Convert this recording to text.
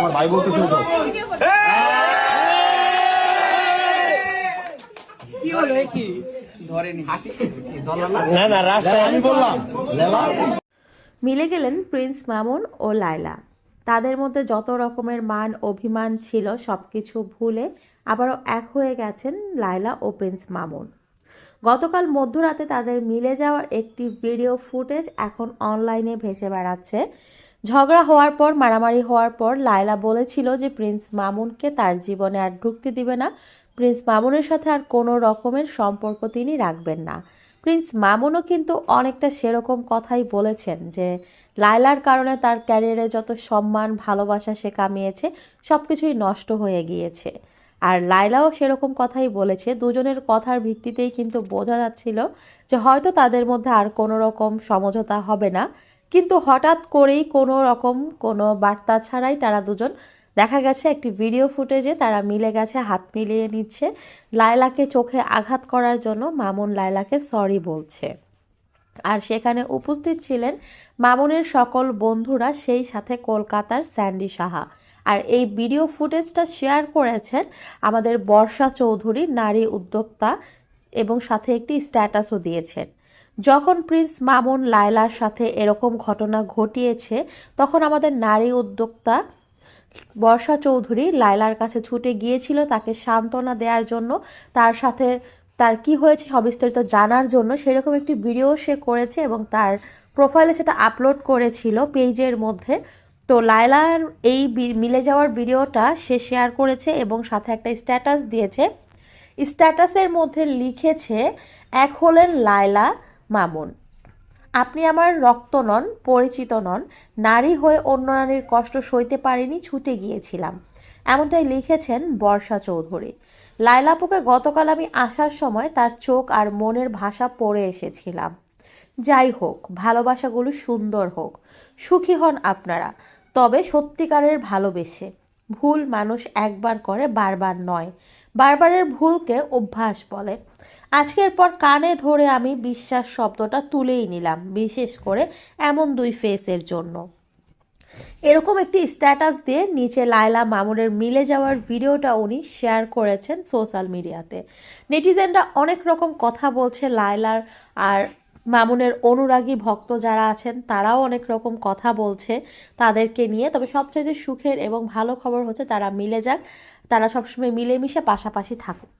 তোমার ভাই বলতেছে তো। না? না রাস্তায় আমি বললাম মিলে গেলেন প্রিন্স মামুন ও লায়লা। তাদের মধ্যে যত রকমের মান অভিমান ছিল সবকিছু ভুলে আবারও এক হয়ে গেছেন লায়লা ও প্রিন্স মামুন। গতকাল মধ্যরাতে তাদের মিলে যাওয়ার একটি ভিডিও ফুটেজ এখন অনলাইনে ভেসে বেড়াচ্ছে। ঝগড়া হওয়ার পর, মারামারি হওয়ার পর লায়লা বলেছিল যে প্রিন্স মামুনকে তার জীবনে আর ঢুকতে দিবে না। প্রিন্স মামুনের সাথে আর কোনো রকমের সম্পর্ক তিনি রাখবেন না। প্রিন্স মামুনও কিন্তু অনেকটা সেরকম কথাই বলেছেন যে লায়লার কারণে তার ক্যারিয়ারে যত সম্মান, ভালোবাসা সে কামিয়েছে সব কিছুই নষ্ট হয়ে গিয়েছে। আর লায়লাও সেরকম কথাই বলেছে। দুজনের কথার ভিত্তিতেই কিন্তু বোঝা যাচ্ছিল যে হয়তো তাদের মধ্যে আর কোনো রকম সমঝোতা হবে না। কিন্তু হঠাৎ করেই কোনো রকম কোনো বার্তা ছাড়াই তারা দুজন, দেখা গেছে একটি ভিডিও ফুটেজে তারা মিলে গেছে, হাত মিলিয়ে নিচ্ছে। লায়লাকে চোখে আঘাত করার জন্য মামুন লায়লাকে সরি বলছে। আর সেখানে উপস্থিত ছিলেন মামুনের সকল বন্ধুরা, সেই সাথে কলকাতার স্যান্ডি সাহা। আর এই ভিডিও ফুটেজটা শেয়ার করেছেন আমাদের বর্ষা চৌধুরী, নারী উদ্যোক্তা, এবং সাথে একটি স্ট্যাটাসও দিয়েছেন। যখন প্রিন্স মামুন লায়লার সাথে এরকম ঘটনা ঘটিয়েছে, তখন আমাদের নারী উদ্যোক্তা বর্ষা চৌধুরী লায়লার কাছে ছুটে গিয়েছিল তাকে সান্ত্বনা দেওয়ার জন্য। তার সাথে তার কি হয়েছে সবিস্তারিত জানার জন্য সেরকম একটি ভিডিও সে করেছে এবং তার প্রোফাইলে সেটা আপলোড করেছিল পেজের মধ্যে। তো লায়লার এই মিলে যাওয়ার ভিডিওটা সে শেয়ার করেছে এবং সাথে একটা স্ট্যাটাস দিয়েছে। স্ট্যাটাসের মধ্যে লিখেছে, এক হলেন লায়লা মামুন, আপনি আমার রক্ত নন, পরিচিত নন, নারী হয়ে অন্য নারীর কষ্ট সইতে পারিনি, ছুটে গিয়েছিলাম। এমনটাই লিখেছেন বর্ষা চৌধুরী। লাইলাপুকে গতকাল আমি আসার সময় তার চোখ আর মনের ভাষা পড়ে এসেছিলাম। যাই হোক, ভালোবাসাগুলো সুন্দর হোক, সুখী হন আপনারা, তবে সত্যিকারের ভালোবেসে। ভুল মানুষ একবার করে, বারবার নয়। বারবারের ভুলকে অভ্যাস বলে। আজকের পর কানে ধরে আমি বিশ্বাস শব্দটা তুলেই নিলাম, বিশেষ করে এমন দুই ফেসের জন্য। এরকম একটি স্ট্যাটাস দিয়ে নিচে লায়লা মামুনের মিলে যাওয়ার ভিডিওটা উনি শেয়ার করেছেন সোশ্যাল মিডিয়াতে। নেটিজেনরা অনেক রকম কথা বলছে লায়লার আর মামুনের অনুরাগী ভক্ত যারা আছেন, তারাও অনেক রকম কথা বলছে তাদেরকে নিয়ে। তবে সবচেয়ে সুখের এবং ভালো খবর হচ্ছে তারা মিলে যাক, তারা সবসময় মিলেমিশে পাশাপাশি থাকুক।